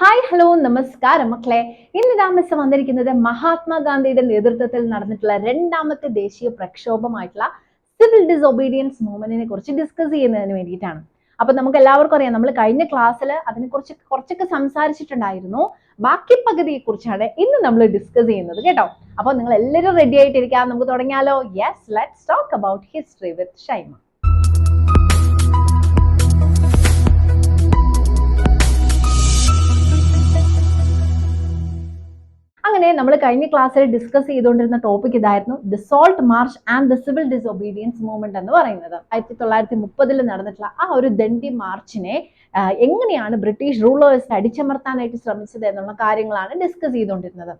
Hi hello നമസ്കാരം മക്കളെ. ഇന്ന് താമസം മിസ് വന്നിരിക്കുന്നത് മഹാത്മാഗാന്ധിയുടെ നേതൃത്വത്തിൽ നടന്നിട്ടുള്ള രണ്ടാമത്തെ ദേശീയ പ്രക്ഷോഭമായിട്ടുള്ള സിവിൽ ഡിസൊബീഡിയൻസ് മൂവ്മെന്റിനെ കുറിച്ച് ഡിസ്കസ് ചെയ്യുന്നതിന് വേണ്ടിയിട്ടാണ്. അപ്പൊ നമുക്ക് എല്ലാവർക്കും അറിയാം നമ്മൾ കഴിഞ്ഞ ക്ലാസ്സിൽ അതിനെക്കുറിച്ച് കുറച്ചൊക്കെ സംസാരിച്ചിട്ടുണ്ടായിരുന്നു. ബാക്കി പകുതിയെ കുറിച്ചാണ് ഇന്ന് നമ്മൾ ഡിസ്കസ് ചെയ്യുന്നത് കേട്ടോ. അപ്പോൾ നിങ്ങൾ എല്ലാവരും റെഡി ആയിട്ടിരിക്കാം. നമുക്ക് തുടങ്ങിയാലോ? Yes let's talk about history with Shaima അങ്ങനെ നമ്മൾ കഴിഞ്ഞ ക്ലാസ്സിൽ ഡിസ്കസ് ചെയ്തുകൊണ്ടിരുന്ന ടോപ്പിക് ഇതായിരുന്നു the salt march and the civil disobedience movement എന്ന് പറയുന്നത്. ആയിരത്തി തൊള്ളായിരത്തി മുപ്പതിൽ നടന്നിട്ടുള്ള ആ ഒരു ദണ്ഡി മാർച്ചിനെ എങ്ങനെയാണ് ബ്രിട്ടീഷ് റൂളേഴ്സ് അടിച്ചമർത്താനായിട്ട് ശ്രമിച്ചത് എന്നുള്ള കാര്യങ്ങളാണ് ഡിസ്കസ് ചെയ്തുകൊണ്ടിരുന്നത്.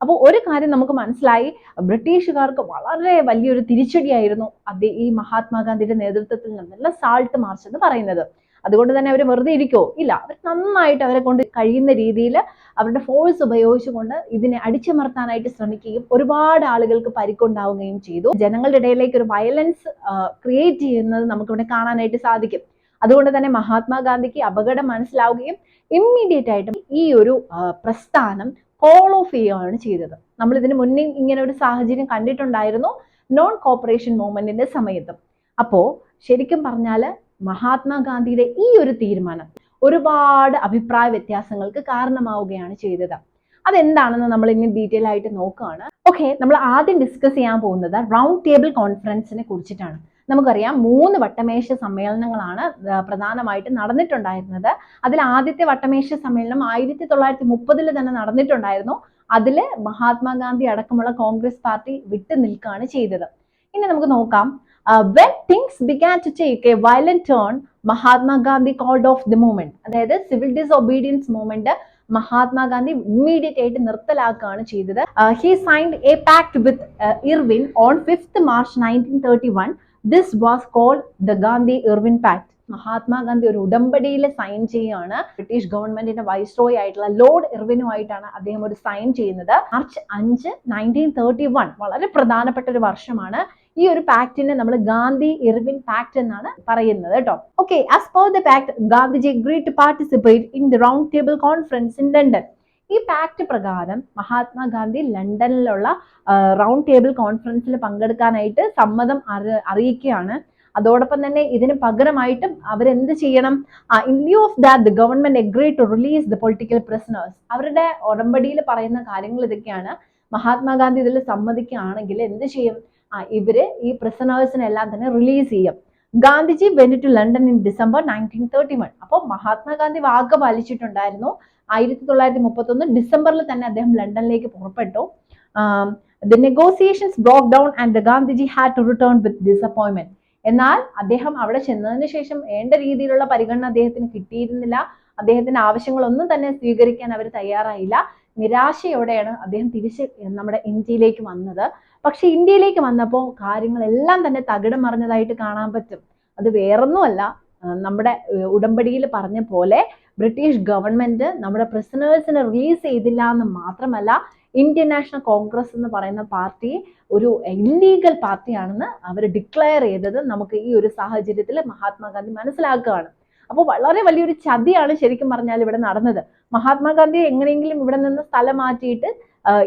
അപ്പോൾ ഒരു കാര്യം നമുക്ക് മനസ്സിലായി ബ്രിട്ടീഷുകാർക്ക് വളരെ വലിയൊരു തിരിച്ചടിയായിരുന്നു അദ്ദേഹം ഈ മഹാത്മാഗാന്ധിയുടെ നേതൃത്വത്തിൽ നിന്നുള്ള സാൾട്ട് മാർച്ച് എന്ന് പറയുന്നത്. അതുകൊണ്ട് തന്നെ അവർ വെറുതെ ഇരിക്കോ ഇല്ല. അവർ നന്നായിട്ട് അവരെ കൊണ്ട് കഴിയുന്ന രീതിയിൽ അവരുടെ ഫോഴ്സ് ഉപയോഗിച്ചുകൊണ്ട് ഇതിനെ അടിച്ചമർത്താനായിട്ട് ശ്രമിക്കുകയും ഒരുപാട് ആളുകൾക്ക് പരിക്കുണ്ടാവുകയും ചെയ്തു. ജനങ്ങളുടെ ഇടയിലേക്ക് ഒരു വയലൻസ് ക്രിയേറ്റ് ചെയ്യുന്നത് നമുക്കിവിടെ കാണാനായിട്ട് സാധിക്കും. അതുകൊണ്ട് തന്നെ മഹാത്മാഗാന്ധിക്ക് അപകടം മനസ്സിലാവുകയും ഇമ്മീഡിയറ്റ് ആയിട്ട് ഈ ഒരു പ്രസ്ഥാനം കോൾ ഓഫ് ചെയ്യുകയാണ് ചെയ്തത്. നമ്മൾ ഇതിന് മുന്നേ ഇങ്ങനെ ഒരു സാഹചര്യം കണ്ടിട്ടുണ്ടായിരുന്നു നോൺ കോപ്പറേഷൻ മൂവ്മെന്റിന്റെ സമയത്തും. അപ്പോ ശരിക്കും പറഞ്ഞാൽ മഹാത്മാഗാന്ധിയുടെ ഈ ഒരു തീരുമാനം ഒരുപാട് അഭിപ്രായ വ്യത്യാസങ്ങൾക്ക് കാരണമാവുകയാണ് ചെയ്തത്. അതെന്താണെന്ന് നമ്മൾ ഇനി ഡീറ്റെയിൽ ആയിട്ട് നോക്കുകയാണ്. ഓക്കെ നമ്മൾ ആദ്യം ഡിസ്കസ് ചെയ്യാൻ പോകുന്നത് റൗണ്ട് ടേബിൾ കോൺഫറൻസിനെ കുറിച്ചിട്ടാണ്. നമുക്കറിയാം മൂന്ന് വട്ടമേശ സമ്മേളനങ്ങളാണ് പ്രധാനമായിട്ട് നടന്നിട്ടുണ്ടായിരുന്നത്. അതിൽ ആദ്യത്തെ വട്ടമേശ സമ്മേളനം ആയിരത്തി തൊള്ളായിരത്തി മുപ്പതിൽ തന്നെ നടന്നിട്ടുണ്ടായിരുന്നു. അതിൽ മഹാത്മാഗാന്ധി അടക്കമുള്ള കോൺഗ്രസ് പാർട്ടി വിട്ടു നിൽക്കുകയാണ് ചെയ്തത്. ഇനി നമുക്ക് നോക്കാം. When things began to take a violent turn Mahatma Gandhi called off the movement അതായത് civil disobedience movement Mahatma Gandhi immediate ആയിട്ട് നിർത്തലാക്കുകയാണ് ചെയ്തത്. He signed a pact with Irwin on fifth March nineteen thirty one this was called the Gandhi Irwin pact Mahatma Gandhi ഒരു ഉടമ്പടിയിൽ sign ചെയ്യുകയാണ്. British ഗവൺമെന്റിന്റെ viceroy ആയിട്ടുള്ള Lord ഇർവിനുമായിട്ടാണ് അദ്ദേഹം ഒരു സൈൻ ചെയ്യുന്നത്. മാർച്ച് അഞ്ച് നയന്റീൻ തേർട്ടി വൺ വളരെ പ്രധാനപ്പെട്ട ഒരു വർഷമാണ്. ഈ ഒരു പാക്ടിനെ നമ്മൾ ഗാന്ധി ഇർവിൻ പാക്ട് എന്നാണ് പറയുന്നത് കേട്ടോ. Okay as per the pact Gandhiji agree to participate in the round table conference in London ഈ പാക്ട് പ്രകാരം മഹാത്മാഗാന്ധി ലണ്ടനിലുള്ള റൗണ്ട് ടേബിൾ കോൺഫറൻസിൽ പങ്കെടുക്കാനായിട്ട് സമ്മതം അറി- അറിയിക്കുകയാണ്. അതോടൊപ്പം തന്നെ ഇതിന് പകരമായിട്ടും അവരെന്ത് ചെയ്യണം? In lieu of that the government agree to release the political prisoners അവരുടെ ഉടമ്പടിയിൽ പറയുന്ന കാര്യങ്ങൾ ഇതൊക്കെയാണ്. മഹാത്മാഗാന്ധി ഇതിൽ സമ്മതിക്കുകയാണെങ്കിൽ എന്ത് ചെയ്യും? ആ ഇവർ ഈ പ്രിസണേഴ്സിനെ എല്ലാം തന്നെ റിലീസ് ചെയ്യും. Gandhiji went to London in December nineteen thirty one അപ്പോൾ മഹാത്മാഗാന്ധി വാക്ക് പാലിച്ചിട്ടുണ്ടായിരുന്നു. ആയിരത്തി തൊള്ളായിരത്തി മുപ്പത്തി ഒന്ന് ഡിസംബറിൽ തന്നെ അദ്ദേഹം ലണ്ടനിലേക്ക് പുറപ്പെട്ടു. The negotiations broke down and the Gandhiji had to return with disappointment എന്നാൽ അദ്ദേഹം അവിടെ ചെന്നതിന് ശേഷം വേണ്ട രീതിയിലുള്ള പരിഗണന അദ്ദേഹത്തിന് കിട്ടിയിരുന്നില്ല. അദ്ദേഹത്തിന്റെ ആവശ്യങ്ങളൊന്നും തന്നെ സ്വീകരിക്കാൻ അവർ തയ്യാറായില്ല. നിരാശയോടെയാണ് അദ്ദേഹം തിരിച്ച് നമ്മുടെ ഇന്ത്യയിലേക്ക് വന്നത്. പക്ഷെ ഇന്ത്യയിലേക്ക് വന്നപ്പോൾ കാര്യങ്ങളെല്ലാം തന്നെ തകിടം മറിഞ്ഞതായിട്ട് കാണാൻ പറ്റും. അത് വേറൊന്നുമല്ല. നമ്മുടെ ഉടമ്പടിയിൽ പറഞ്ഞ പോലെ ബ്രിട്ടീഷ് ഗവൺമെന്റ് നമ്മുടെ പ്രിസണേഴ്സിനെ റിലീസ് ചെയ്തില്ല എന്ന് മാത്രമല്ല ഇന്ത്യൻ നാഷണൽ കോൺഗ്രസ് എന്ന് പറയുന്ന പാർട്ടി ഒരു ഇല്ലീഗൽ പാർട്ടിയാണെന്ന് അവർ ഡിക്ലെയർ ചെയ്തത് നമുക്ക് ഈ ഒരു സാഹചര്യത്തിൽ മഹാത്മാഗാന്ധി മനസ്സിലാക്കുകയാണ്. അപ്പോൾ വളരെ വലിയൊരു ചതിയാണ് ശരിക്കും പറഞ്ഞാൽ ഇവിടെ നടന്നത്. മഹാത്മാഗാന്ധി എങ്ങനെയെങ്കിലും ഇവിടെ നിന്ന് സ്ഥലം മാറ്റിയിട്ട്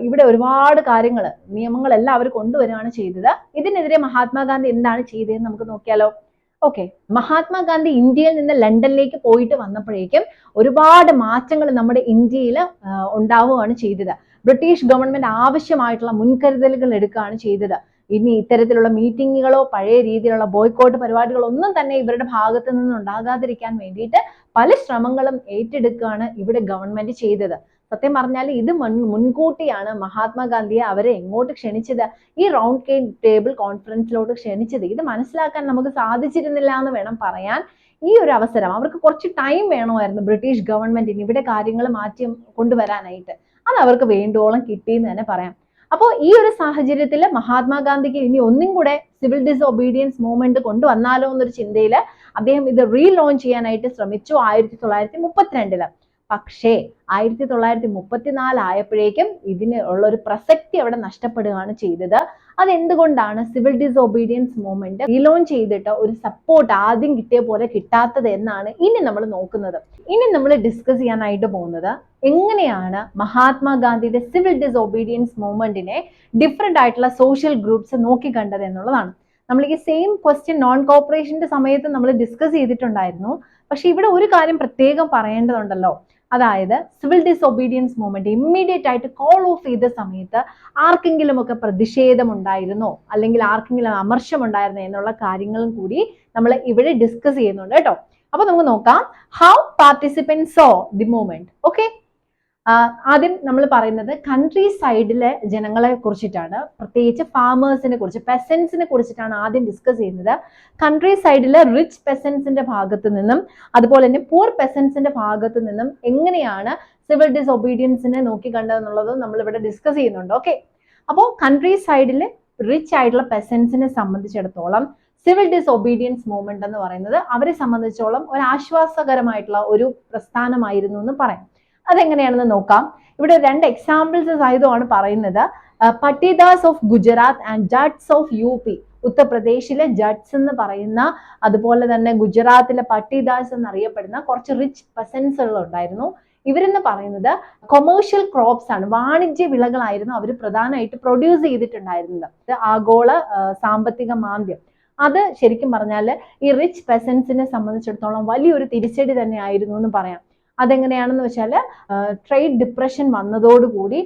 ഇവിടെ ഒരുപാട് കാര്യങ്ങൾ നിയമങ്ങളെല്ലാം അവർ കൊണ്ടുവരികയാണ് ചെയ്തത്. ഇതിനെതിരെ മഹാത്മാഗാന്ധി എന്താണ് ചെയ്തതെന്ന് നമുക്ക് നോക്കിയാലോ? ഓക്കെ മഹാത്മാഗാന്ധി ഇന്ത്യയിൽ നിന്ന് ലണ്ടനിലേക്ക് പോയിട്ട് വന്നപ്പോഴേക്കും ഒരുപാട് മാറ്റങ്ങൾ നമ്മുടെ ഇന്ത്യയിൽ ഉണ്ടാവുകയാണ് ചെയ്തത്. ബ്രിട്ടീഷ് ഗവൺമെന്റ് ആവശ്യമായിട്ടുള്ള മുൻകരുതലുകൾ എടുക്കുകയാണ് ചെയ്തത്. ഇനി ഇത്തരത്തിലുള്ള മീറ്റിങ്ങുകളോ പഴയ രീതിയിലുള്ള ബോയ്ക്കോട്ട് പരിപാടികളോ ഒന്നും തന്നെ ഇവരുടെ ഭാഗത്ത് നിന്ന് ഉണ്ടാകാതിരിക്കാൻ വേണ്ടിയിട്ട് പല ശ്രമങ്ങളും ഏറ്റെടുക്കുകയാണ് ഇവിടെ ഗവൺമെന്റ് ചെയ്തത്. സത്യം പറഞ്ഞാൽ ഇത് മുൻ മുൻകൂട്ടിയാണ് മഹാത്മാഗാന്ധിയെ അവരെ എങ്ങോട്ട് ക്ഷണിച്ചത്? ഈ റൗണ്ട് ടേബിൾ കോൺഫറൻസിലോട്ട് ക്ഷണിച്ചത്. ഇത് മനസ്സിലാക്കാൻ നമുക്ക് സാധിച്ചിരുന്നില്ല എന്ന് വേണം പറയാൻ ഈ ഒരു അവസരം. അവർക്ക് കുറച്ച് ടൈം വേണമായിരുന്നു ബ്രിട്ടീഷ് ഗവൺമെന്റിന് ഇവിടെ കാര്യങ്ങൾ മാറ്റി കൊണ്ടുവരാനായിട്ട്. അത് അവർക്ക് വേണ്ടുവോളം കിട്ടിയെന്ന് തന്നെ പറയാം. അപ്പോൾ ഈ ഒരു സാഹചര്യത്തിൽ മഹാത്മാഗാന്ധിക്ക് ഇനി ഒന്നും കൂടെ സിവിൽ ഡിസൊബീഡിയൻസ് മൂവ്മെന്റ് കൊണ്ടുവന്നാലോ എന്നൊരു ചിന്തയിൽ അദ്ദേഹം ഇത് റീലോഞ്ച് ചെയ്യാനായിട്ട് ശ്രമിച്ചു ആയിരത്തി തൊള്ളായിരത്തി മുപ്പത്തിരണ്ടിൽ. പക്ഷേ ആയിരത്തി തൊള്ളായിരത്തി മുപ്പത്തിനാല് ആയപ്പോഴേക്കും ഇതിന് ഉള്ള ഒരു പ്രസക്തി അവിടെ നഷ്ടപ്പെടുകയാണ് ചെയ്തത്. അതെന്തുകൊണ്ടാണ് സിവിൽ ഡിസോബീഡിയൻസ് മൂവ്മെന്റ് റീലോൺ ചെയ്തിട്ട് ഒരു സപ്പോർട്ട് ആദ്യം കിട്ടിയ പോലെ കിട്ടാത്തത് എന്നാണ് ഇനി നമ്മൾ നോക്കുന്നത്. ഇനി നമ്മൾ ഡിസ്കസ് ചെയ്യാനായിട്ട് പോകുന്നത് എങ്ങനെയാണ് മഹാത്മാഗാന്ധിയുടെ സിവിൽ ഡിസോബീഡിയൻസ് മൂവ്മെന്റിനെ ഡിഫറെന്റ് ആയിട്ടുള്ള സോഷ്യൽ ഗ്രൂപ്പ്സ് നോക്കിക്കണ്ടത് എന്നുള്ളതാണ്. നമ്മൾ ഈ സെയിം ക്വസ്റ്റ്യൻ നോൺ കോപ്പറേഷന്റെ സമയത്ത് നമ്മൾ ഡിസ്കസ് ചെയ്തിട്ടുണ്ടായിരുന്നു. പക്ഷെ ഇവിടെ ഒരു കാര്യം പ്രത്യേകം പറയേണ്ടതുണ്ടല്ലോ. അതായത് സിവിൽ ഡിസൊബീഡിയൻസ് മൂവ്മെന്റ് ഇമ്മീഡിയറ്റ് ആയിട്ട് കോൾ ഓഫ് ചെയ്ത സമയത്ത് ആർക്കെങ്കിലും ഒക്കെ പ്രതിഷേധം ഉണ്ടായിരുന്നോ അല്ലെങ്കിൽ ആർക്കെങ്കിലും അമർഷം ഉണ്ടായിരുന്നോ എന്നുള്ള കാര്യങ്ങളും കൂടി നമ്മൾ ഇവിടെ ഡിസ്കസ് ചെയ്യുന്നുണ്ട് കേട്ടോ. അപ്പൊ നമുക്ക് നോക്കാം. How participants saw the movement okay ആദ്യം നമ്മൾ പറയുന്നത് കൺട്രി സൈഡിലെ ജനങ്ങളെ കുറിച്ചിട്ടാണ്. പ്രത്യേകിച്ച് ഫാമേഴ്സിനെ കുറിച്ച് പെസൻസിനെ കുറിച്ചിട്ടാണ് ആദ്യം ഡിസ്കസ് ചെയ്യുന്നത്. കൺട്രി സൈഡിലെ റിച്ച് പെസൻസിന്റെ ഭാഗത്ത് നിന്നും അതുപോലെ തന്നെ പൂർ പെസൻസിന്റെ ഭാഗത്ത് നിന്നും എങ്ങനെയാണ് സിവിൽ ഡിസൊബീഡിയൻസിനെ നോക്കിക്കണ്ടതെന്നുള്ളത് നമ്മൾ ഇവിടെ ഡിസ്കസ് ചെയ്യുന്നുണ്ട്. ഓക്കെ അപ്പോൾ കൺട്രി സൈഡിലെ റിച്ച് ആയിട്ടുള്ള പെസൻസിനെ സംബന്ധിച്ചിടത്തോളം സിവിൽ ഡിസൊബീഡിയൻസ് മൂവ്മെന്റ് എന്ന് പറയുന്നത് അവരെ സംബന്ധിച്ചോളം ഒരു ആശ്വാസകരമായിട്ടുള്ള ഒരു പ്രസ്ഥാനമായിരുന്നു എന്ന് പറയാം. അതെങ്ങനെയാണെന്ന് നോക്കാം. ഇവിടെ രണ്ട് എക്സാമ്പിൾസ് സഹിതമാണ് പറയുന്നത്. Patidars of Gujarat and Jats of U P ഉത്തർപ്രദേശിലെ ജഡ്സ് എന്ന് പറയുന്ന അതുപോലെ തന്നെ ഗുജറാത്തിലെ പട്ടിദാസ് എന്നറിയപ്പെടുന്ന കുറച്ച് റിച്ച് പെസൻസുകൾ ഉണ്ടായിരുന്നു. ഇവരെന്ന് പറയുന്നത് കൊമേഴ്ഷ്യൽ ക്രോപ്സ് ആണ്. വാണിജ്യ വിളകളായിരുന്നു അവർ പ്രധാനമായിട്ട് പ്രൊഡ്യൂസ് ചെയ്തിട്ടുണ്ടായിരുന്നത്. ആഗോള സാമ്പത്തിക മാന്ദ്യം. അത് ശരിക്കും പറഞ്ഞാൽ ഈ റിച്ച് പെസൻസിനെ സംബന്ധിച്ചിടത്തോളം വലിയൊരു തിരിച്ചടി തന്നെ ആയിരുന്നു എന്ന് പറയാം. അതെങ്ങനെയാണെന്ന് വെച്ചാൽ ട്രേഡ് ഡിപ്രഷൻ വന്നതോടുകൂടി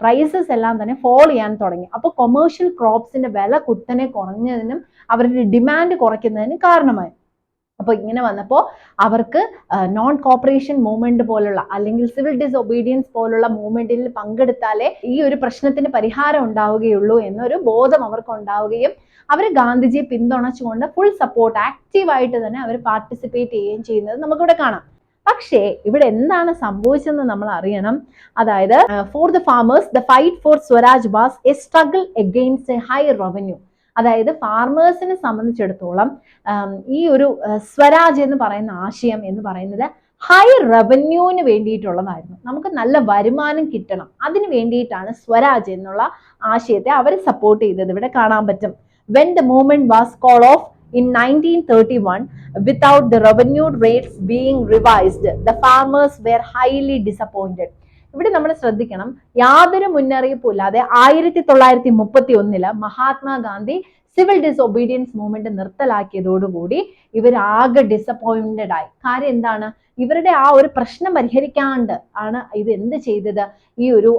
പ്രൈസസ് എല്ലാം തന്നെ ഫോൾ ചെയ്യാൻ തുടങ്ങി. അപ്പോൾ കൊമേഴ്ഷ്യൽ ക്രോപ്സിന്റെ വില കുത്തനെ കുറഞ്ഞതിനും അവരുടെ ഡിമാൻഡ് കുറയ്ക്കുന്നതിനും കാരണമായി. അപ്പോൾ ഇങ്ങനെ വന്നപ്പോൾ അവർക്ക് നോൺ കോപ്പറേഷൻ മൂവ്മെന്റ് പോലുള്ള അല്ലെങ്കിൽ സിവിൽ ഡിസൊബീഡിയൻസ് പോലുള്ള മൂവ്മെന്റിൽ പങ്കെടുത്താലേ ഈ ഒരു പ്രശ്നത്തിന് പരിഹാരം ഉണ്ടാവുകയുള്ളൂ എന്നൊരു ബോധം അവർക്ക് ഉണ്ടാവുകയും അവർ ഗാന്ധിജിയെ പിന്തുണച്ചുകൊണ്ട് ഫുൾ സപ്പോർട്ട് ആക്റ്റീവായിട്ട് തന്നെ അവർ പാർട്ടിസിപ്പേറ്റ് ചെയ്യുകയും ചെയ്യുന്നത് നമുക്കിവിടെ കാണാം. പക്ഷേ ഇവിടെ എന്താണ് സംഭവിച്ചതെന്ന് നമ്മൾ അറിയണം. അതായത് for the farmers the fight for swaraj was a struggle against a high revenue അതായത് ഫാർമേഴ്സിനെ സംബന്ധിച്ചിടത്തോളം ഈ ഒരു സ്വരാജ് എന്ന് പറയുന്ന ആശയം എന്ന് പറയുന്നത് ഹൈ റവന്യൂവിന് വേണ്ടിയിട്ടുള്ളതായിരുന്നു. നമുക്ക് നല്ല വരുമാനം കിട്ടണം. അതിന് വേണ്ടിയിട്ടാണ് സ്വരാജ് എന്നുള്ള ആശയത്തെ അവർ സപ്പോർട്ട് ചെയ്തത്. ഇവിടെ കാണാൻ പറ്റും. When the movement was call off in 1931 without the revenue rates being revised the farmers were highly disappointed. ഇവിടെ നമ്മൾ ശ്രദ്ധിക്കണം യാതൊരു മുന്നറിയിപ്പും ഇല്ലാതെ ആയിരത്തി തൊള്ളായിരത്തി മുപ്പത്തി ഒന്നിൽ മഹാത്മാഗാന്ധി സിവിൽ ഡിസൊബീഡിയൻസ് മൂവ്മെന്റ് നിർത്തലാക്കിയതോടുകൂടി ഇവർ ആകെ ഡിസപ്പോയിന്റഡ് ആയി. കാര്യം എന്താണ്? ഇവരുടെ ആ ഒരു പ്രശ്നം പരിഹരിക്കാണ്ട് ആണ് ഇത് എന്ത് ചെയ്തത്? ഈ ഒരു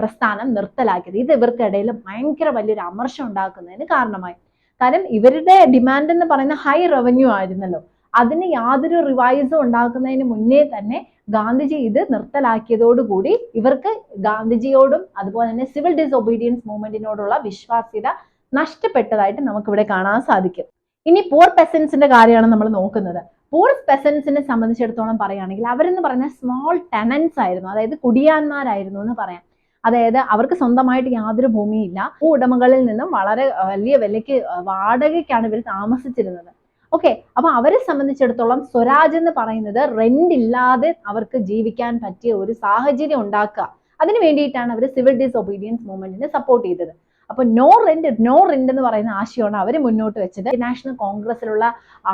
പ്രസ്ഥാനം നിർത്തലാക്കിയത്. ഇത് ഇവർക്കിടയിൽ ഭയങ്കര വലിയൊരു അമർഷം ഉണ്ടാക്കുന്നതിന് കാരണമായി. കാരണം ഇവരുടെ ഡിമാൻഡ് എന്ന് പറയുന്ന ഹൈ റവന്യൂ ആയിരുന്നല്ലോ. അതിന് യാതൊരു റിവൈസും ഉണ്ടാക്കുന്നതിന് മുന്നേ തന്നെ ഗാന്ധിജി ഇത് നിർത്തലാക്കിയതോടുകൂടി ഇവർക്ക് ഗാന്ധിജിയോടും അതുപോലെ തന്നെ സിവിൽ ഡിസൊബീഡിയൻസ് മൂവ്മെന്റിനോടുള്ള വിശ്വാസ്യത നഷ്ടപ്പെട്ടതായിട്ട് നമുക്കിവിടെ കാണാൻ സാധിക്കും. ഇനി പൂർ പെസൻസിന്റെ കാര്യമാണ് നമ്മൾ നോക്കുന്നത്. പൂർ പെസൻസിനെ സംബന്ധിച്ചിടത്തോളം പറയുകയാണെങ്കിൽ അവരെന്ന് പറയുന്ന സ്മോൾ ടെനൻസ് ആയിരുന്നു. അതായത് കുടിയാന്മാരായിരുന്നു എന്ന് പറയാം. അതായത് അവർക്ക് സ്വന്തമായിട്ട് യാതൊരു ഭൂമിയില്ല ഭൂ ഉടമകളിൽ നിന്നും വളരെ വലിയ വിലയ്ക്ക് വാടകയ്ക്കാണ് ഇവർ താമസിച്ചിരുന്നത്. ഓക്കെ അപ്പൊ അവരെ സംബന്ധിച്ചിടത്തോളം സ്വരാജ് എന്ന് പറയുന്നത് റെന്റ് ഇല്ലാതെ അവർക്ക് ജീവിക്കാൻ പറ്റിയ ഒരു സാഹചര്യം ഉണ്ടാക്കുക. അതിനു വേണ്ടിയിട്ടാണ് അവർ സിവിൽ ഡിസൊബീഡിയൻസ് മൂവ്മെന്റിനെ സപ്പോർട്ട് ചെയ്തത്. അപ്പൊ നോ റെന്റ് നോ റെന്റ് എന്ന് പറയുന്ന ആശയമാണ് അവർ മുന്നോട്ട് വെച്ചത്. നാഷണൽ കോൺഗ്രസിലുള്ള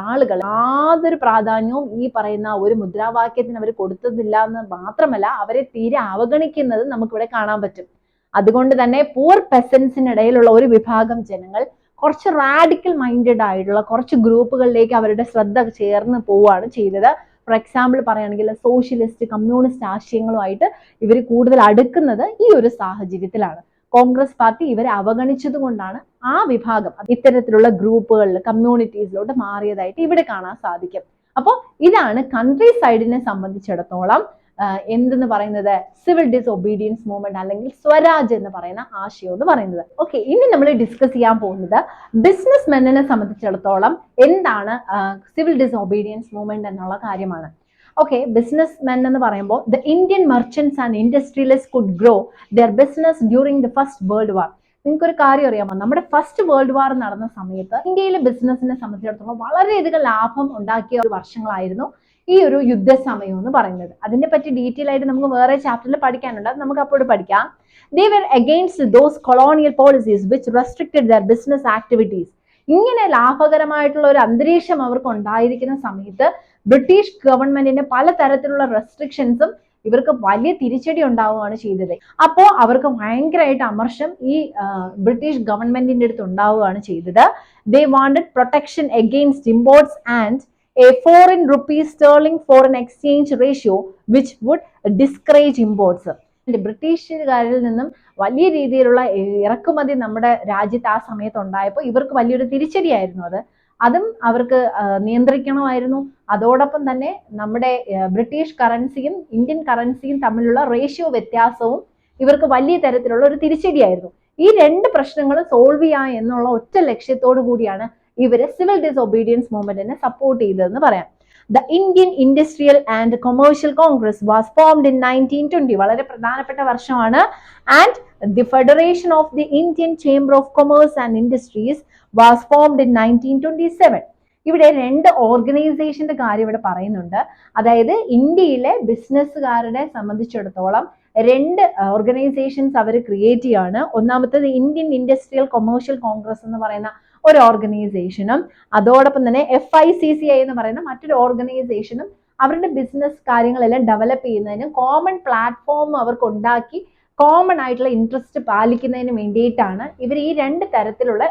ആളുകൾ യാതൊരു പ്രാധാന്യവും ഈ പറയുന്ന ഒരു മുദ്രാവാക്യത്തിന് അവർ കൊടുത്തതില്ല എന്ന് മാത്രമല്ല അവരെ തീരെ അവഗണിക്കുന്നത് നമുക്കിവിടെ കാണാൻ പറ്റും. അതുകൊണ്ട് തന്നെ പൂർ പെസൻസിനിടയിലുള്ള ഒരു വിഭാഗം ജനങ്ങൾ കുറച്ച് റാഡിക്കൽ മൈൻഡഡ് ആയിട്ടുള്ള കുറച്ച് ഗ്രൂപ്പുകളിലേക്ക് അവരുടെ ശ്രദ്ധ ചേർന്ന് പോവുകയാണ് ചെയ്തത്. ഫോർ എക്സാമ്പിൾ പറയുകയാണെങ്കിൽ സോഷ്യലിസ്റ്റ് കമ്മ്യൂണിസ്റ്റ് ആശയങ്ങളുമായിട്ട് ഇവർ കൂടുതൽ അടുക്കുന്നത് ഈ ഒരു സാഹചര്യത്തിലാണ്. കോൺഗ്രസ് പാർട്ടി ഇവരെ അവഗണിച്ചത് കൊണ്ടാണ് ആ വിഭാഗം ഇത്തരത്തിലുള്ള ഗ്രൂപ്പുകളിൽ കമ്മ്യൂണിറ്റീസിലോട്ട് മാറിയതായിട്ട് ഇവിടെ കാണാൻ സാധിക്കും. അപ്പോൾ ഇതാണ് കൺട്രി സൈഡിനെ സംബന്ധിച്ചിടത്തോളം എന്തെന്ന് പറയുന്നത്? സിവിൽ ഡിസൊബീഡിയൻസ് മൂവ്മെന്റ് അല്ലെങ്കിൽ സ്വരാജ് എന്ന് പറയുന്ന ആശയം എന്ന് പറയുന്നത്. ഓക്കെ ഇനി നമ്മൾ ഡിസ്കസ് ചെയ്യാൻ പോകുന്നത് ബിസിനസ് മെന്നിനെ സംബന്ധിച്ചിടത്തോളം എന്താണ് സിവിൽ ഡിസൊബീഡിയൻസ് മൂവ്മെന്റ് എന്നുള്ള കാര്യമാണ്. ഓക്കെ ബിസിനസ് മെൻ എന്ന് പറയുമ്പോൾ the Indian merchants and industrialist could grow their business during the first world war നിങ്ങൾക്കൊരു കാര്യം അറിയാമോ? നമ്മുടെ ഫസ്റ്റ് വേൾഡ് വാർ നടന്ന സമയത്ത് ഇന്ത്യയിലെ ബിസിനസ്സിനെ സംബന്ധിച്ചിടത്തോളം വളരെയധികം ലാഭം ഉണ്ടാക്കിയ ഒരു വർഷങ്ങളായിരുന്നു ഈ ഒരു യുദ്ധസമയം എന്ന് പറയുന്നത്. അതിനെ പറ്റി ഡീറ്റെയിൽ ആയിട്ട് നമുക്ക് വേറെ ചാപ്റ്ററിൽ പഠിക്കാനുണ്ട്. അത് നമുക്ക് അപ്പോൾ പഠിക്കാം. They were against those colonial policies which restricted their business activities ഇങ്ങനെ ലാഭകരമായിട്ടുള്ള ഒരു അന്തരീക്ഷം അവർക്ക് ഉണ്ടായിരിക്കുന്ന സമയത്ത് ബ്രിട്ടീഷ് ഗവൺമെന്റിന് പലതരത്തിലുള്ള റെസ്ട്രിക്ഷൻസും ഇവർക്ക് വലിയ തിരിച്ചടി ഉണ്ടാവുകയാണ് ചെയ്തത്. അപ്പോൾ അവർക്ക് ഭയങ്കരമായിട്ട് അമർഷം ഈ ബ്രിട്ടീഷ് ഗവൺമെന്റിന്റെ അടുത്ത് ഉണ്ടാവുകയാണ് ചെയ്തത്. They wanted protection against imports and a foreign rupees sterling foreign exchange ratio which would discourage imports ബ്രിട്ടീഷുകാരിൽ നിന്നും വലിയ രീതിയിലുള്ള ഇറക്കുമതി നമ്മുടെ രാജ്യത്ത് ആ സമയത്ത് ഉണ്ടായപ്പോൾ ഇവർക്ക് വലിയൊരു തിരിച്ചടിയായിരുന്നു അത്. അതും അവർക്ക് നിയന്ത്രിക്കണമായിരുന്നു. അതോടൊപ്പം തന്നെ നമ്മുടെ ബ്രിട്ടീഷ് കറൻസിയും ഇന്ത്യൻ കറൻസിയും തമ്മിലുള്ള റേഷ്യോ വ്യത്യാസവും ഇവർക്ക് വലിയ തരത്തിലുള്ള ഒരു തിരിച്ചടിയായിരുന്നു. ഈ രണ്ട് പ്രശ്നങ്ങൾ സോൾവ് ചെയ്യാം എന്നുള്ള ഒറ്റ ലക്ഷ്യത്തോടു കൂടിയാണ് ഇവർ സിവിൽ ഡിസൊബീഡിയൻസ് മൂവ്മെന്റിനെ സപ്പോർട്ട് ചെയ്തതെന്ന് പറയാം. The Indian industrial and commercial congress was formed in nineteen twenty വളരെ പ്രധാനപ്പെട്ട വർഷമാണ്. And the federation of the Indian chamber of commerce and industries was formed in nineteen twenty seven ഇവിടെ രണ്ട് ഓർഗനൈസേഷന്റെ കാര്യം ഇവിടെ പറയുന്നുണ്ട്. അതായത് ഇന്ത്യയിലെ ബിസിനസ്സുകാരുടെ സംബന്ധിച്ചിടത്തോളം രണ്ട് ഓർഗനൈസേഷൻസ് അവർ ക്രിയേറ്റ് ചെയ്യാണ്. ഒന്നാമത്തത് ഇന്ത്യൻ ഇൻഡസ്ട്രിയൽ കൊമേഴ്ഷ്യൽ കോൺഗ്രസ് എന്ന് പറയുന്ന ഒരു ഓർഗനൈസേഷനും അതോടൊപ്പം തന്നെ F I C C I എന്ന് പറയുന്ന മറ്റൊരു ഓർഗനൈസേഷനും അവരുടെ ബിസിനസ് കാര്യങ്ങളെല്ലാം ഡെവലപ്പ് ചെയ്യുന്നതിനും കോമൺ പ്ലാറ്റ്ഫോം അവർക്ക് ഉണ്ടാക്കി കോമൺ ആയിട്ടുള്ള ഇൻട്രസ്റ്റ് പാലിക്കുന്നതിന് വേണ്ടിയിട്ടാണ് ഇവർ ഈ രണ്ട് തരത്തിലുള്ള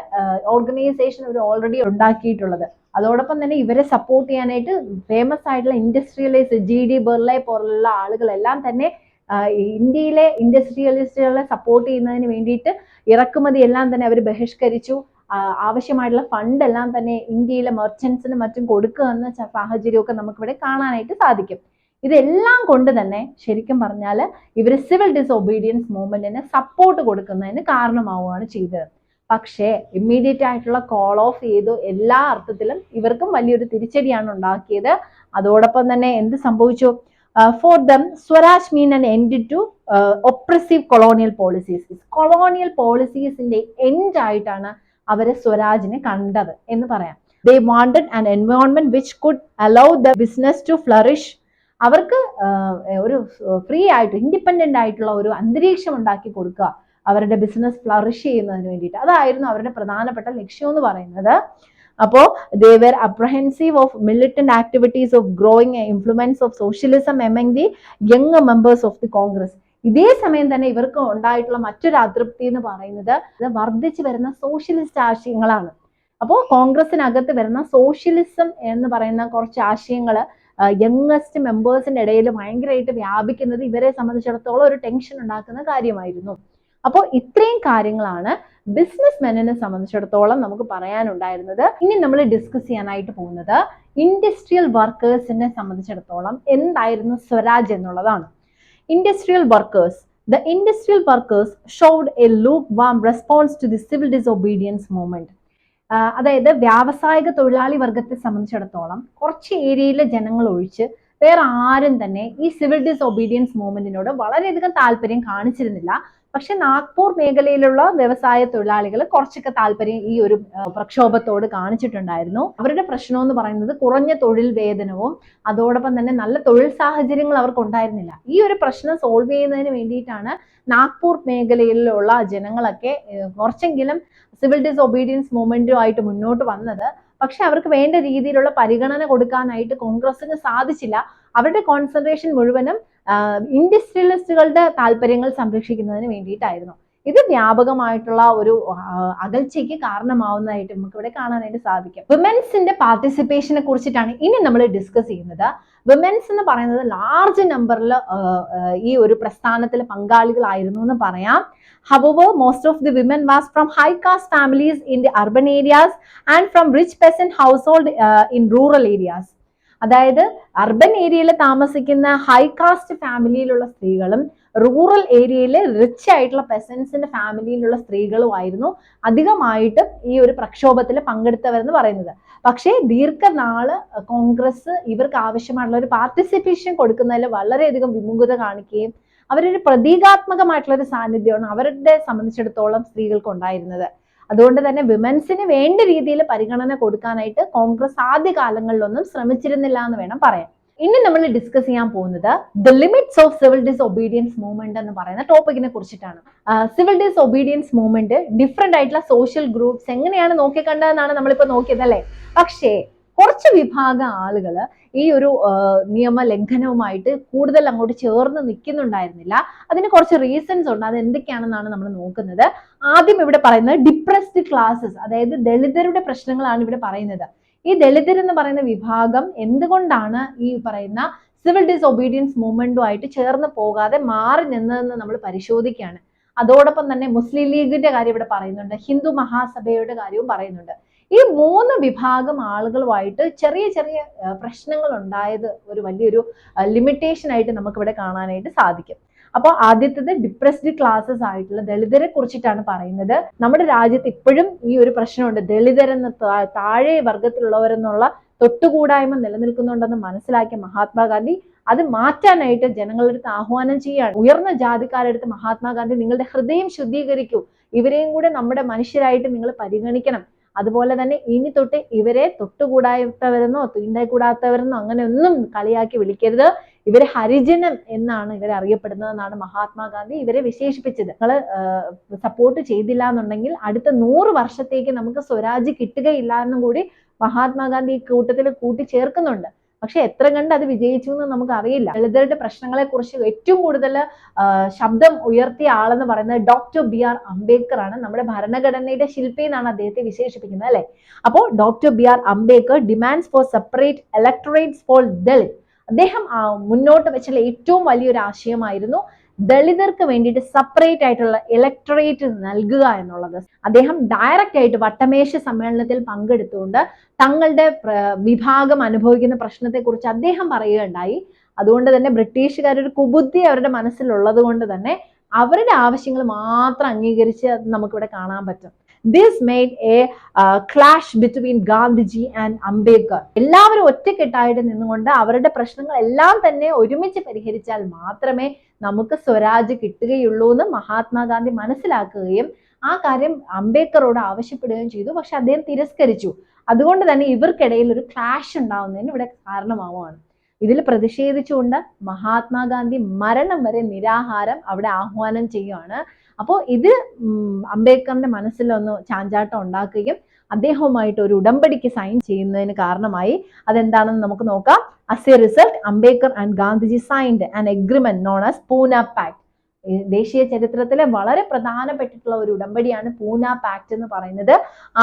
ഓർഗനൈസേഷൻ ഇവർ ഓൾറെഡി ഉണ്ടാക്കിയിട്ടുള്ളത്. അതോടൊപ്പം തന്നെ ഇവരെ സപ്പോർട്ട് ചെയ്യാനായിട്ട് ഫേമസ് ആയിട്ടുള്ള ഇൻഡസ്ട്രിയലിസ്റ്റ് ജി ഡി ബെർലെ പോലുള്ള ആളുകളെല്ലാം തന്നെ ഇന്ത്യയിലെ ഇൻഡസ്ട്രിയലിസ്റ്റുകളെ സപ്പോർട്ട് ചെയ്യുന്നതിന് വേണ്ടിയിട്ട് ഇറക്കുമതി എല്ലാം തന്നെ അവർ ബഹിഷ്കരിച്ചു. ആവശ്യമായിട്ടുള്ള ഫണ്ട് എല്ലാം തന്നെ ഇന്ത്യയിലെ മെർച്ചൻസിനും മറ്റും കൊടുക്കുക എന്ന സാഹചര്യമൊക്കെ നമുക്കിവിടെ കാണാനായിട്ട് സാധിക്കും. ഇതെല്ലാം കൊണ്ട് തന്നെ ശരിക്കും പറഞ്ഞാൽ ഇവർ സിവിൽ ഡിസൊബീഡിയൻസ് മൂവ്മെന്റിന് സപ്പോർട്ട് കൊടുക്കുന്നതിന് കാരണമാവുകയാണ് ചെയ്തത്. പക്ഷേ ഇമ്മീഡിയറ്റ് ആയിട്ടുള്ള കോൾ ഓഫ് ചെയ്തു എല്ലാ അർത്ഥത്തിലും ഇവർക്കും വലിയൊരു തിരിച്ചടിയാണ് ഉണ്ടാക്കിയത്. അതോടൊപ്പം തന്നെ എന്ത് സംഭവിച്ചു? For them swaraj mean and end to oppressive colonial policies colonial പോളിസീസിന്റെ end ആയിട്ടാണ് അവരെ സ്വരാജിനെ കണ്ടത് എന്ന് പറയാം. They wanted an environment which could allow the business to flourish അവർക്ക് ഒരു ഫ്രീ ആയിട്ട് ഇൻഡിപെൻഡന്റ് ആയിട്ടുള്ള ഒരു അന്തരീക്ഷം ഉണ്ടാക്കി കൊടുക്കുക. അവരുടെ ബിസിനസ് ഫ്ലറിഷ് ചെയ്യുന്നതിന് വേണ്ടിയിട്ട്. അതായിരുന്നു അവരുടെ പ്രധാനപ്പെട്ട ലക്ഷ്യം എന്ന് പറയുന്നത്. അപ്പോ they were apprehensive of militant activities of growing influence of socialism among the young members of the Congress. ഇതേ സമയം തന്നെ ഇവർക്ക് ഉണ്ടായിട്ടുള്ള മറ്റൊരു അതൃപ്തി എന്ന് പറയുന്നത് വർദ്ധിച്ചു വരുന്ന സോഷ്യലിസ്റ്റ് ആശയങ്ങളാണ്. അപ്പോൾ കോൺഗ്രസിനകത്ത് വരുന്ന സോഷ്യലിസം എന്ന് പറയുന്ന കുറച്ച് ആശയങ്ങൾ യങ്ങസ്റ്റ് മെമ്പേഴ്സിന്റെ ഇടയിൽ ഭയങ്കരമായിട്ട് വ്യാപിക്കുന്നത് ഇവരെ സംബന്ധിച്ചിടത്തോളം ഒരു ടെൻഷൻ ഉണ്ടാക്കുന്ന കാര്യമായിരുന്നു. അപ്പോൾ ഇത്രയും കാര്യങ്ങളാണ് ബിസിനസ് മെനിനെ സംബന്ധിച്ചിടത്തോളം നമുക്ക് പറയാനുണ്ടായിരുന്നത്. ഇനി നമ്മൾ ഡിസ്കസ് ചെയ്യാനായിട്ട് പോകുന്നത് ഇൻഡസ്ട്രിയൽ വർക്കേഴ്സിനെ സംബന്ധിച്ചിടത്തോളം എന്തായിരുന്നു സ്വരാജ് എന്നുള്ളതാണ്. Industrial workers the industrial workers showed a lukewarm response to the civil disobedience movement അതായത് വ്യാവസായിക തൊഴിലാളി വർഗത്തെ സംബന്ധിച്ചിടത്തോളം കുറച്ച് ഏരിയയിലെ ജനങ്ങൾ ഒഴിച്ച് വേറെ ആരും തന്നെ ഈ സിവിൽ ഡിസൊബീഡിയൻസ് മൂവ്മെന്റിനോട് വളരെയധികം താല്പര്യം കാണിച്ചിരുന്നില്ല. പക്ഷെ നാഗ്പൂർ മേഖലയിലുള്ള വ്യവസായ തൊഴിലാളികൾ കുറച്ചൊക്കെ താല്പര്യം ഈ ഒരു പ്രക്ഷോഭത്തോട് കാണിച്ചിട്ടുണ്ടായിരുന്നു. അവരുടെ പ്രശ്നം എന്ന് പറയുന്നത് കുറഞ്ഞ തൊഴിൽ വേതനവും അതോടൊപ്പം തന്നെ നല്ല തൊഴിൽ സാഹചര്യങ്ങൾ അവർക്ക് ഉണ്ടായിരുന്നില്ല. ഈ ഒരു പ്രശ്നം സോൾവ് ചെയ്യുന്നതിന് വേണ്ടിയിട്ടാണ് നാഗ്പൂർ മേഖലയിലുള്ള ജനങ്ങളൊക്കെ കുറച്ചെങ്കിലും സിവിൽ ഡിസൊബീഡിയൻസ് മൂവ്മെന്റുമായിട്ട് മുന്നോട്ട് വന്നത്. പക്ഷെ അവർക്ക് വേണ്ട രീതിയിലുള്ള പരിഗണന കൊടുക്കാനായിട്ട് കോൺഗ്രസിന് സാധിച്ചില്ല. അവരുടെ കോൺസെൻട്രേഷൻ മുഴുവനും ഇൻഡസ്ട്രിയലിസ്റ്റുകളുടെ താല്പര്യങ്ങൾ സംരക്ഷിക്കുന്നതിന് വേണ്ടിയിട്ടായിരുന്നു. ഇത് വ്യാപകമായിട്ടുള്ള ഒരു അകൽച്ചയ്ക്ക് കാരണമാവുന്നതായിട്ട് നമുക്ക് ഇവിടെ കാണാനായിട്ട് സാധിക്കും. വിമൻസിന്റെ പാർട്ടിസിപ്പേഷനെ കുറിച്ചിട്ടാണ് ഇനി നമ്മൾ ഡിസ്കസ് ചെയ്യുന്നത്. വിമൻസ് എന്ന് പറയുന്നത് ലാർജ് നമ്പറിൽ ഈ ഒരു പ്രസ്ഥാനത്തിൽ പങ്കാളികളായിരുന്നു എന്ന് പറയാം. However most of the women was from high caste families in the urban areas and from rich peasant household in rural areas. അതായത് അർബൻ ഏരിയയിൽ താമസിക്കുന്ന ഹൈ കാസ്റ്റ് ഫാമിലിയിലുള്ള സ്ത്രീകളും റൂറൽ ഏരിയയിലെ റിച്ച് ആയിട്ടുള്ള പെസൻസിന്റെ ഫാമിലിയിലുള്ള സ്ത്രീകളുമായിരുന്നു അധികമായിട്ടും ഈ ഒരു പ്രക്ഷോഭത്തിൽ പങ്കെടുത്തവരെന്ന് പറയുന്നത്. പക്ഷേ ദീർഘനാൾ കോൺഗ്രസ് ഇവർക്ക് ആവശ്യമായിട്ടുള്ള ഒരു പാർട്ടിസിപ്പേഷൻ കൊടുക്കുന്നതിൽ വളരെയധികം വിമുഖത കാണിക്കുകയും അവരൊരു പ്രതീകാത്മകമായിട്ടുള്ള ഒരു സാന്നിധ്യമാണ് അവരുടെ സംബന്ധിച്ചിടത്തോളം സ്ത്രീകൾക്ക് ഉണ്ടായിരുന്നത്. അതുകൊണ്ട് തന്നെ വിമൻസിന് വേണ്ട രീതിയിൽ പരിഗണന കൊടുക്കാനായിട്ട് കോൺഗ്രസ് ആദ്യ കാലങ്ങളിലൊന്നും ശ്രമിച്ചിരുന്നില്ല എന്ന് വേണം പറയാൻ. ഇനി നമ്മൾ ഡിസ്കസ് ചെയ്യാൻ പോകുന്നത് the limits of civil disobedience movement എന്ന് പറയുന്ന ടോപ്പിക്കിനെ കുറിച്ചിട്ടാണ്. Civil disobedience movement different ആയിട്ടുള്ള സോഷ്യൽ ഗ്രൂപ്പ്സ് എങ്ങനെയാണ് നോക്കിക്കണ്ടതെന്നാണ് നമ്മളിപ്പോൾ നോക്കിയത് അല്ലേ? പക്ഷേ കുറച്ച് വിഭാഗം ആളുകൾ ഈ ഒരു നിയമ ലംഘനവുമായിട്ട് കൂടുതൽ അങ്ങോട്ട് ചേർന്ന് നിൽക്കുന്നുണ്ടായിരുന്നില്ല. അതിന് കുറച്ച് റീസൺസ് ഉണ്ട്. അത് എന്തൊക്കെയാണെന്നാണ് നമ്മൾ നോക്കുന്നത്. ആദ്യം ഇവിടെ പറയുന്നത് ഡിപ്രസ്ഡ് ക്ലാസ്സസ് അതായത് ദളിതരുടെ പ്രശ്നങ്ങളാണ് ഇവിടെ പറയുന്നത്. ഈ ദളിതർ എന്ന് പറയുന്ന വിഭാഗം എന്തുകൊണ്ടാണ് ഈ പറയുന്ന സിവിൽ ഡിസൊബീഡിയൻസ് മൂവ്മെന്റുമായിട്ട് ചേർന്ന് പോകാതെ മാറി നിന്നതെന്ന് നമ്മൾ പരിശോധിക്കുകയാണ്. അതോടൊപ്പം തന്നെ മുസ്ലിം ലീഗിന്റെ കാര്യം ഇവിടെ പറയുന്നുണ്ട്. ഹിന്ദു മഹാസഭയുടെ കാര്യവും പറയുന്നുണ്ട്. ഈ മൂന്ന് വിഭാഗം ആളുകളുമായിട്ട് ചെറിയ ചെറിയ പ്രശ്നങ്ങൾ ഉണ്ടായത് ഒരു വലിയൊരു ലിമിറ്റേഷൻ ആയിട്ട് നമുക്ക് ഇവിടെ കാണാനായിട്ട് സാധിക്കും. അപ്പോൾ ആദ്യത്തേത് ഡിപ്രസ്ഡ് ക്ലാസ്സസ് ആയിട്ടുള്ള ദളിതരെ കുറിച്ചിട്ടാണ് പറയുന്നത്. നമ്മുടെ രാജ്യത്ത് ഇപ്പോഴും ഈ ഒരു പ്രശ്നമുണ്ട്. ദളിതരെന്ന് താഴെ വർഗത്തിലുള്ളവരെന്നുള്ള തൊട്ടുകൂടായ്മ നിലനിൽക്കുന്നുണ്ടെന്ന് മനസ്സിലാക്കിയ മഹാത്മാഗാന്ധി അത് മാറ്റാനായിട്ട് ജനങ്ങളുടെ അടുത്ത് ആഹ്വാനം ചെയ്യുകയാണ്. ഉയർന്ന ജാതിക്കാരെടുത്ത് മഹാത്മാഗാന്ധി നിങ്ങളുടെ ഹൃദയം ശുദ്ധീകരിക്കൂ. ഇവരെയും കൂടെ നമ്മുടെ മനുഷ്യരായിട്ട് നിങ്ങൾ പരിഗണിക്കണം. അതുപോലെ തന്നെ ഇനി തൊട്ട് ഇവരെ തൊട്ടുകൂടാത്തവരെന്നോ തീണ്ടക്കൂടാത്തവരെന്നോ അങ്ങനെ ഒന്നും കളിയാക്കി വിളിക്കരുത്. ഇവരെ ഹരിജനം എന്നാണ് ഇവരെ അറിയപ്പെടുന്നതെന്നാണ് മഹാത്മാഗാന്ധി ഇവരെ വിശേഷിപ്പിച്ചത്. നിങ്ങൾ സപ്പോർട്ട് ചെയ്തില്ല എന്നുണ്ടെങ്കിൽ അടുത്ത നൂറ് വർഷത്തേക്ക് നമുക്ക് സ്വരാജ് കിട്ടുകയില്ല എന്നും കൂടി മഹാത്മാഗാന്ധി ഈ കൂട്ടത്തിൽ കൂട്ടിച്ചേർക്കുന്നുണ്ട്. പക്ഷെ എത്ര കണ്ട് അത് വിജയിച്ചു എന്ന് നമുക്ക് അറിയില്ല ദളിതരുടെ പ്രശ്നങ്ങളെ കുറിച്ച് ഏറ്റവും കൂടുതൽ ശബ്ദം ഉയർത്തിയ ആളെന്ന് പറയുന്നത് ഡോക്ടർ ബി ആർ അംബേദ്കർ ആണ്. നമ്മുടെ ഭരണഘടനയുടെ ശില്പി എന്നാണ് അദ്ദേഹത്തെ വിശേഷിപ്പിക്കുന്നത് അല്ലെ? അപ്പോൾ doctor B R Ambedkar demands for separate electorates for Dalit. അദ്ദേഹം മുന്നോട്ട് വെച്ചുള്ള ഏറ്റവും വലിയൊരു ആശയമായിരുന്നു ദളിതർക്ക് വേണ്ടിയിട്ട് സെപ്പറേറ്റ് ആയിട്ടുള്ള ഇലക്ടറേറ്റ് നൽകുക എന്നുള്ളത്. അദ്ദേഹം ഡയറക്റ്റ് ആയിട്ട് വട്ടമേശ സമ്മേളനത്തിൽ പങ്കെടുത്തുകൊണ്ട് തങ്ങളുടെ വിഭാഗം അനുഭവിക്കുന്ന പ്രശ്നത്തെക്കുറിച്ച് അദ്ദേഹം പറയുകയുണ്ടായി. അതുകൊണ്ട് തന്നെ ബ്രിട്ടീഷുകാരൊരു കുബുദ്ധി അവരുടെ മനസ്സിലുള്ളത് കൊണ്ട് തന്നെ അവരുടെ ആവശ്യങ്ങൾ മാത്രം അംഗീകരിച്ച് നമുക്കിവിടെ കാണാൻ പറ്റും. This made a clash between Gandhiji and Ambedkar. എല്ലാവരും ഒറ്റക്കെട്ടായിട്ട് നിന്നുകൊണ്ട് അവരുടെ പ്രശ്നങ്ങൾ എല്ലാം തന്നെ ഒരുമിച്ച് പരിഹരിച്ചാൽ മാത്രമേ നമുക്ക് സ്വരാജ് കിട്ടുകയുള്ളൂ എന്ന് മഹാത്മാഗാന്ധി മനസ്സിലാക്കുകയും ആ കാര്യം അംബേദ്കറോട് ആവശ്യപ്പെടുകയും ചെയ്തു. പക്ഷെ അദ്ദേഹം തിരസ്കരിച്ചു. അതുകൊണ്ട് തന്നെ ഇവർക്കിടയിൽ ഒരു ക്ലാഷ് ഉണ്ടാവുന്നതിന് ഇവിടെ കാരണമാവുകയാണ്. ഇതിൽ പ്രതിഷേധിച്ചുകൊണ്ട് മഹാത്മാഗാന്ധി മരണം വരെ നിരാഹാരം അവിടെ ആഹ്വാനം ചെയ്യുകയാണ്. അപ്പോൾ ഇത് അംബേദ്കറിന്റെ മനസ്സിലൊന്ന് ചാഞ്ചാട്ടം ഉണ്ടാക്കുകയും അദ്ദേഹവുമായിട്ട് ഒരു ഉടമ്പടിക്ക് സൈൻ ചെയ്യുന്നതിന് കാരണമായി അതെന്താണെന്ന് നമുക്ക് നോക്കാം. As a result Ambedkar and Gandhiji signed an agreement known as Poona pact ദേശീയ ചരിത്രത്തിലെ വളരെ പ്രധാനപ്പെട്ടിട്ടുള്ള ഒരു ഉടമ്പടിയാണ് പൂന പാക്ട് എന്ന് പറയുന്നത്.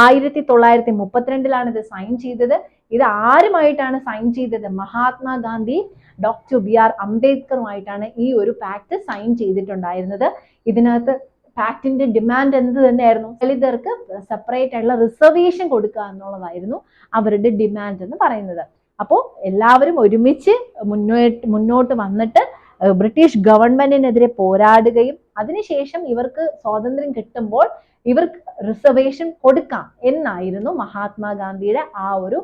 ആയിരത്തി തൊള്ളായിരത്തി മുപ്പത്തിരണ്ടിലാണ് ഇത് സൈൻ ചെയ്തത്. ഇത് ആരുമായിട്ടാണ് സൈൻ ചെയ്തത്? മഹാത്മാഗാന്ധി ഡോക്ടർ ബി ആർ അംബേദ്കറുമായിട്ടാണ് ഈ ഒരു പാക്ട് സൈൻ ചെയ്തിട്ടുണ്ടായിരുന്നത്. ഇതിനകത്ത് പാക്ടിന്റെ ഡിമാൻഡ് എന്ത് തന്നെയായിരുന്നു? ദളിതർക്ക് സെപ്പറേറ്റ് ആയിട്ടുള്ള റിസർവേഷൻ കൊടുക്കുക എന്നുള്ളതായിരുന്നു അവരുടെ ഡിമാൻഡ് എന്ന് പറയുന്നത്. അപ്പോൾ എല്ലാവരും ഒരുമിച്ച് മുന്നോട്ട് മുന്നോട്ട് വന്നിട്ട് ബ്രിട്ടീഷ് ഗവൺമെന്റിനെതിരെ പോരാടുകയും അതിനുശേഷം ഇവർക്ക് സ്വാതന്ത്ര്യം കിട്ടുമ്പോൾ ഇവർക്ക് റിസർവേഷൻ കൊടുക്കാം എന്നായിരുന്നു മഹാത്മാഗാന്ധിയുടെ ആ ഒരു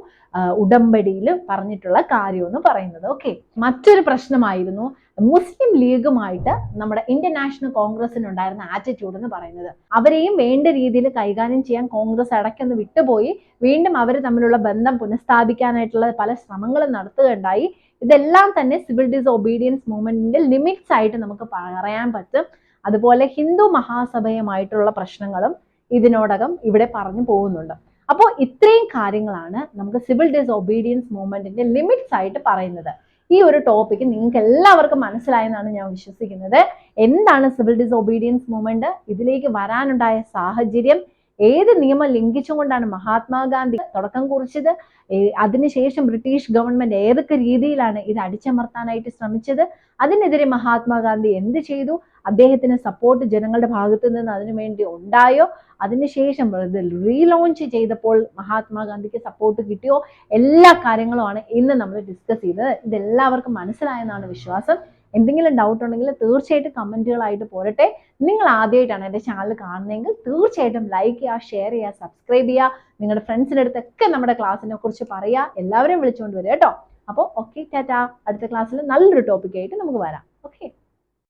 ഉടമ്പടിയിൽ പറഞ്ഞിട്ടുള്ള കാര്യം എന്ന് പറയുന്നത്. ഓക്കെ മറ്റൊരു പ്രശ്നമായിരുന്നു മുസ്ലിം ലീഗുമായിട്ട് നമ്മുടെ ഇന്ത്യൻ നാഷണൽ കോൺഗ്രസിനുണ്ടായിരുന്ന ആറ്റിറ്റ്യൂഡ് എന്ന് പറയുന്നത്. അവരെയും വേണ്ട രീതിയിൽ കൈകാര്യം ചെയ്യാൻ കോൺഗ്രസ് ഇടയ്ക്കൊന്ന് വിട്ടുപോയി. വീണ്ടും അവർ തമ്മിലുള്ള ബന്ധം പുനഃസ്ഥാപിക്കാനായിട്ടുള്ള പല ശ്രമങ്ങളും നടത്തുകയുണ്ടായി. ഇതെല്ലാം തന്നെ സിവിൽ ഡിസൊബീഡിയൻസ് മൂവ്മെന്റിന്റെ ലിമിറ്റ്സ് ആയിട്ട് നമുക്ക് പറയാൻ പറ്റും. അതുപോലെ ഹിന്ദു മഹാസഭയുമായിട്ടുള്ള പ്രശ്നങ്ങളും ഇതിനോടകം ഇവിടെ പറഞ്ഞു പോകുന്നുണ്ട്. അപ്പോൾ ഇത്രയും കാര്യങ്ങളാണ് നമുക്ക് സിവിൽ ഡിസൊബീഡിയൻസ് മൂവ്മെന്റിന്റെ ലിമിറ്റ്സ് ആയിട്ട് പറയുന്നത്. ഈ ഒരു ടോപ്പിക്ക് നിങ്ങൾക്ക് എല്ലാവർക്കും മനസ്സിലായെന്നാണ് ഞാൻ വിശ്വസിക്കുന്നത്. എന്താണ് സിവിൽ ഡിസൊബീഡിയൻസ് മൂവ്മെന്റ് ഇതിലേക്ക് വരാനുണ്ടായ സാഹചര്യം ഏത് നിയമം ലംഘിച്ചുകൊണ്ടാണ് മഹാത്മാഗാന്ധി തുടക്കം കുറിച്ചത്? അതിനുശേഷം ബ്രിട്ടീഷ് ഗവൺമെന്റ് ഏതൊക്കെ രീതിയിലാണ് ഇത് അടിച്ചമർത്താനായിട്ട് ശ്രമിച്ചത്? അതിനെതിരെ മഹാത്മാഗാന്ധി എന്ത് ചെയ്തു? അദ്ദേഹത്തിന് സപ്പോർട്ട് ജനങ്ങളുടെ ഭാഗത്ത് നിന്ന് അതിനു വേണ്ടി ഉണ്ടായോ? അതിനുശേഷം ഇത് റീലോഞ്ച് ചെയ്തപ്പോൾ മഹാത്മാഗാന്ധിക്ക് സപ്പോർട്ട് കിട്ടിയോ? എല്ലാ കാര്യങ്ങളുമാണ് ഇന്ന് നമ്മൾ ഡിസ്കസ് ചെയ്തത്. ഇതെല്ലാവർക്കും മനസ്സിലായെന്നാണ് വിശ്വാസം. എന്തെങ്കിലും ഡൗട്ട് ഉണ്ടെങ്കിൽ തീർച്ചയായിട്ടും കമന്റുകളായിട്ട് പോരട്ടെ. നിങ്ങൾ ആദ്യമായിട്ടാണ് എന്റെ ചാനൽ കാണുന്നതെങ്കിൽ തീർച്ചയായിട്ടും ലൈക്ക് ചെയ്യുക ഷെയർ ചെയ്യുക സബ്സ്ക്രൈബ് ചെയ്യുക. നിങ്ങളുടെ ഫ്രണ്ട്സിന്റെ അടുത്തൊക്കെ നമ്മുടെ ക്ലാസ്സിനെ കുറിച്ച് പറയുക. എല്ലാവരും വിളിച്ചുകൊണ്ട് വരിക കേട്ടോ. അപ്പോൾ ഓക്കെ ടാറ്റ അടുത്ത ക്ലാസ്സിൽ നല്ലൊരു ടോപ്പിക്കായിട്ട് നമുക്ക് വരാം. ഓക്കെ